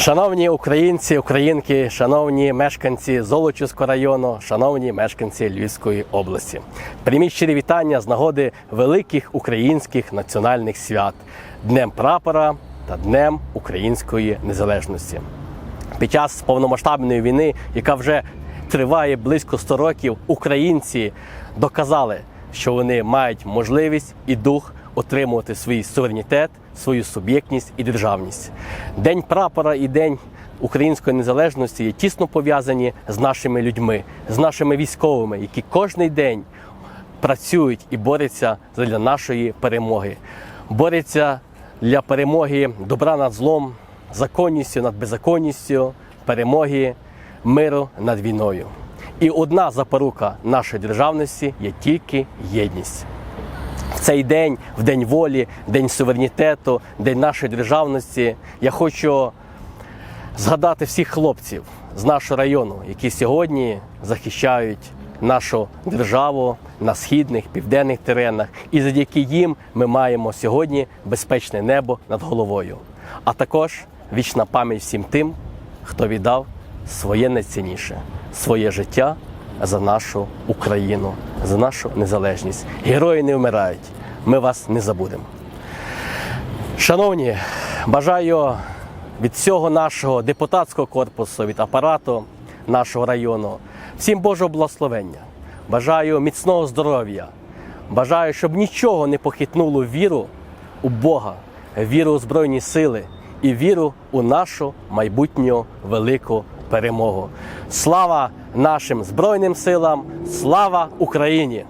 Шановні українці, українки, шановні мешканці Золочівського району, шановні мешканці Львівської області, прийміть щирі вітання з нагоди великих українських національних свят Днем прапора та Днем Української незалежності. Під час повномасштабної війни, яка вже триває близько 100 років, українці доказали, що вони мають можливість і дух отримувати свій суверенітет, свою суб'єктність і державність. День прапора і день української незалежності є тісно пов'язані з нашими людьми, з нашими військовими, які кожний день працюють і борються для нашої перемоги. Борються для перемоги добра над злом, законністю над беззаконністю, перемоги миру над війною. І одна запорука нашої державності є тільки єдність. Цей день, в день волі, день суверенітету, день нашої державності, я хочу згадати всіх хлопців з нашого району, які сьогодні захищають нашу державу на східних, південних теренах, і завдяки їм ми маємо сьогодні безпечне небо над головою. А також вічна пам'ять всім тим, хто віддав своє найцінніше, своє життя за нашу Україну, за нашу незалежність. Герої не вмирають. Ми вас не забудемо. Шановні, бажаю від всього нашого депутатського корпусу, від апарату нашого району, всім Божого благословення. Бажаю міцного здоров'я. Бажаю, щоб нічого не похитнуло віру у Бога, віру у Збройні сили і віру у нашу майбутню велику перемогу. Слава нашим Збройним силам! Слава Україні!